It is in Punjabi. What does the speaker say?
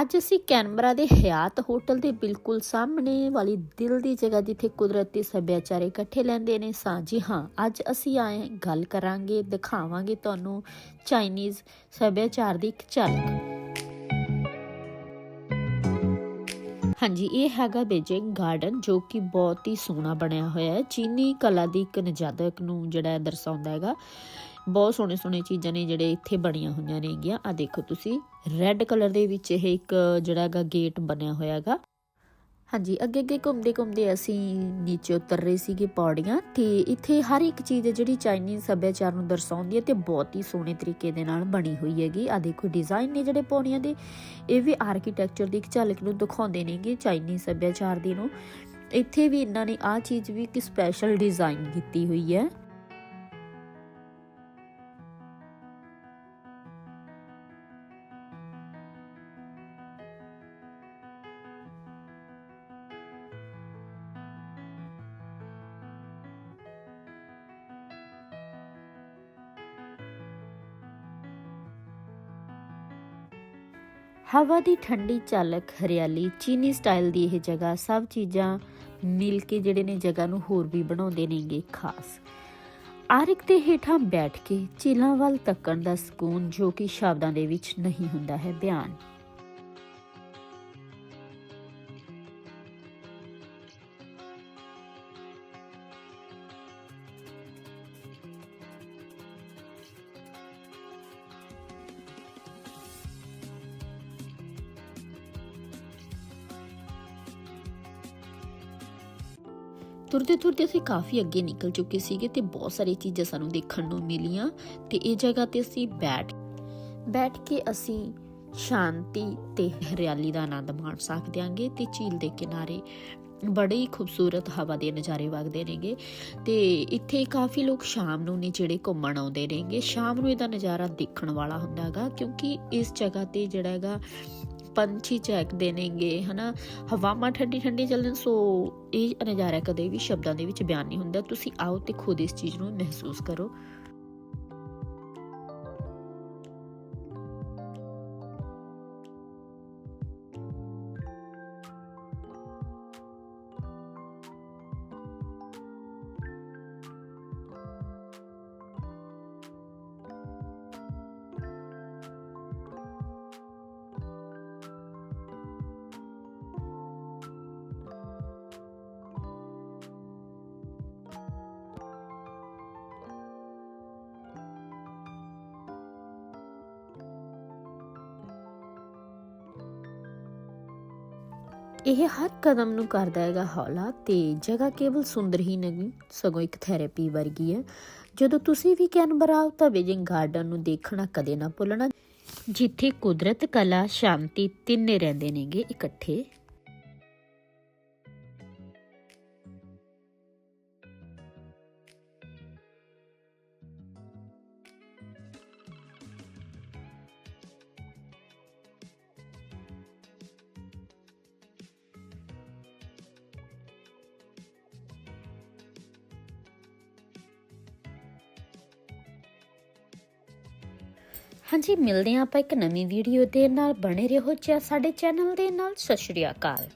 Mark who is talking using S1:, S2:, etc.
S1: ਅੱਜ ਅਸੀਂ ਕੈਨਬਰਾ ਦੇ ਹਯਾਤ ਹੋਟਲ ਦੇ ਬਿਲਕੁਲ ਸਾਹਮਣੇ ਵਾਲੀ ਦਿਲ ਦੀ ਜਗ੍ਹਾ ਜਿੱਥੇ ਕੁਦਰਤੀ ਸੱਭਿਆਚਾਰ ਇਕੱਠੇ ਲੈਂਦੇ ਨੇ ਸਾਂ। ਜੀ ਹਾਂ, ਅੱਜ ਅਸੀਂ ਆਏ ਗੱਲ ਕਰਾਂਗੇ, ਦਿਖਾਵਾਂਗੇ ਤੁਹਾਨੂੰ ਚਾਈਨੀਜ਼ ਸੱਭਿਆਚਾਰ ਦੀ ਇੱਕ ਝਲਕ। ਹਾਂਜੀ, ਇਹ ਹੈਗਾ ਬੇਜਿੰਗ ਗਾਰਡਨ ਜੋ ਕਿ ਬਹੁਤ ਹੀ ਸੋਹਣਾ ਬਣਿਆ ਹੋਇਆ ਹੈ। ਚੀਨੀ ਕਲਾ ਦੀ ਇੱਕ ਨਜਾਦਕ ਨੂੰ ਜਿਹੜਾ ਹੈ ਦਰਸਾਉਂਦਾ ਹੈਗਾ। ਬਹੁਤ ਸੋਹਣੇ ਸੋਹਣੇ ਚੀਜ਼ਾਂ ਨੇ ਜਿਹੜੇ ਇੱਥੇ ਬਣੀਆਂ ਹੋਈਆਂ ਨੇਗੀਆਂ। ਆ ਦੇਖੋ ਤੁਸੀਂ ਰੈੱਡ ਕਲਰ ਦੇ ਵਿੱਚ ਇਹ ਇੱਕ ਜਿਹੜਾ ਹੈਗਾ ਗੇਟ ਬਣਿਆ ਹੋਇਆ ਹੈਗਾ। ਹਾਂਜੀ, ਅੱਗੇ ਅੱਗੇ ਘੁੰਮਦੇ ਘੁੰਮਦੇ ਅਸੀਂ ਨੀਚੇ ਉਤਰ ਰਹੇ ਸੀਗੇ ਪੌੜੀਆਂ ਤੇ ਇੱਥੇ ਹਰ ਇੱਕ ਚੀਜ਼ ਹੈ ਜਿਹੜੀ ਚਾਈਨੀਜ਼ ਸੱਭਿਆਚਾਰ ਨੂੰ ਦਰਸਾਉਂਦੀ ਹੈ ਤੇ ਬਹੁਤ ਹੀ ਸੋਹਣੇ ਤਰੀਕੇ ਦੇ ਨਾਲ ਬਣੀ ਹੋਈ ਹੈਗੀ। ਆ ਦੇਖੋ ਡਿਜ਼ਾਈਨ ਨੇ ਜਿਹੜੇ ਪੌੜੀਆਂ ਦੇ, ਇਹ ਵੀ ਆਰਕੀਟੈਕਚਰ ਦੀ ਇੱਕ ਝਲਕ ਨੂੰ ਦਿਖਾਉਂਦੇ ਨੇਗੇ ਚਾਈਨੀਜ਼ ਸੱਭਿਆਚਾਰ ਦੀ ਨੂੰ। ਇੱਥੇ ਵੀ ਇਹਨਾਂ ਨੇ ਆ ਚੀਜ਼ ਵੀ ਇੱਕ ਸਪੈਸ਼ਲ ਡਿਜ਼ਾਈਨ ਕੀਤੀ ਹੋਈ ਹੈ। ਹਵਾ ਦੀ ਠੰਡੀ ਝਲਕ, ਹਰਿਆਲੀ, ਚੀਨੀ ਸਟਾਈਲ ਦੀ ਇਹ ਜਗ੍ਹਾ ਸਭ ਚੀਜ਼ਾਂ ਮਿਲ ਕੇ ਜਿਹੜੇ ਨੇ ਜਗ੍ਹਾ ਨੂੰ ਹੋਰ ਵੀ ਬਣਾਉਂਦੇ ਨੇਗੇ ਖਾਸ। ਆਰਕ ਦੇ ਹੇਠਾਂ ਬੈਠ ਕੇ ਝੀਲਾਂ ਵੱਲ ਤੱਕਣ ਦਾ ਸਕੂਨ ਜੋ ਕਿ ਸ਼ਬਦਾਂ ਦੇ ਵਿੱਚ ਨਹੀਂ ਹੁੰਦਾ ਹੈ ਬਿਆਨ। ਤੁਰਦੇ ਤੁਰਦੇ ਅਸੀਂ ਕਾਫੀ ਅੱਗੇ ਨਿਕਲ ਚੁੱਕੇ ਸੀਗੇ ਤੇ ਬਹੁਤ ਸਾਰੀ ਚੀਜ਼ਾਂ ਸਾਨੂੰ ਦੇਖਣ ਨੂੰ ਮਿਲੀਆਂ ਤੇ ਇਹ ਜਗ੍ਹਾ ਤੇ ਅਸੀਂ ਬੈਠ ਬੈਠ ਕੇ ਅਸੀਂ ਸ਼ਾਂਤੀ ਤੇ ਹਰਿਆਲੀ ਦਾ ਆਨੰਦ ਮਾਣ ਸਕਦੇ ਆਂਗੇ ਤੇ ਝੀਲ ਦੇ ਕਿਨਾਰੇ ਬੜੇ ਹੀ ਖੂਬਸੂਰਤ ਹਵਾ ਦੇ ਨਜ਼ਾਰੇ ਵਗਦੇ ਨੇਗੇ ਤੇ ਇੱਥੇ ਕਾਫੀ ਲੋਕ ਸ਼ਾਮ ਨੂੰ ਨੇ ਜਿਹੜੇ ਘੁੰਮਣ ਆਉਂਦੇ ਨੇਗੇ। ਸ਼ਾਮ ਨੂੰ ਇਹਦਾ ਨਜ਼ਾਰਾ ਦੇਖਣ ਵਾਲਾ ਹੁੰਦਾ ਹੈਗਾ ਕਿਉਂਕਿ ਇਸ ਜਗ੍ਹਾ ਤੇ ਜਿਹੜਾ ਹੈਗਾ ਪੰਛੀ ਚਹਿਕਦੇ ਨੇਗੇ ਹਨਾ? ਹਵਾਵਾਂ ਠੰਡੀ ਠੰਡੀ ਚੱਲਣ, ਸੋ ਇਹ ਨਜ਼ਾਰਾ ਕਦੇ ਵੀ ਸ਼ਬਦਾਂ ਦੇ ਵਿੱਚ ਬਿਆਨ ਨਹੀਂ ਹੁੰਦਾ। ਤੁਸੀਂ ਆਓ ਤੇ ਖੁਦ ਇਸ ਚੀਜ਼ ਨੂੰ ਮਹਿਸੂਸ ਕਰੋ। ਇਹ ਹਰ ਕਦਮ ਨੂੰ ਕਰਦਾ ਹੈਗਾ ਹੌਲਾ ਤੇ ਜਗ੍ਹਾ ਕੇਵਲ ਸੁੰਦਰ ਹੀ ਨਹੀਂ, ਸਗੋਂ ਇੱਕ ਥੈਰੇਪੀ ਵਰਗੀ ਹੈ। ਜਦੋਂ ਤੁਸੀਂ ਵੀ ਕੈਨਬਰਾ ਆਓ ਤਾਂ ਬੀਜਿੰਗ ਗਾਰਡਨ ਨੂੰ ਦੇਖਣਾ ਕਦੇ ਨਾ ਭੁੱਲਣਾ। ਜਿੱਥੇ ਕੁਦਰਤ, ਕਲਾ, ਸ਼ਾਂਤੀ ਤਿੰਨੇ ਰਹਿੰਦੇ ਨੇਗੇ ਇਕੱਠੇ। ਹਾਂਜੀ, ਮਿਲਦੇ ਹਾਂ ਆਪਾਂ ਇੱਕ ਨਵੀਂ ਵੀਡੀਓ ਦੇ ਨਾਲ। ਬਣੇ ਰਹੋ ਚਾ ਸਾਡੇ ਚੈਨਲ ਦੇ ਨਾਲ। ਸਤਿ ਸ਼੍ਰੀ ਅਕਾਲ।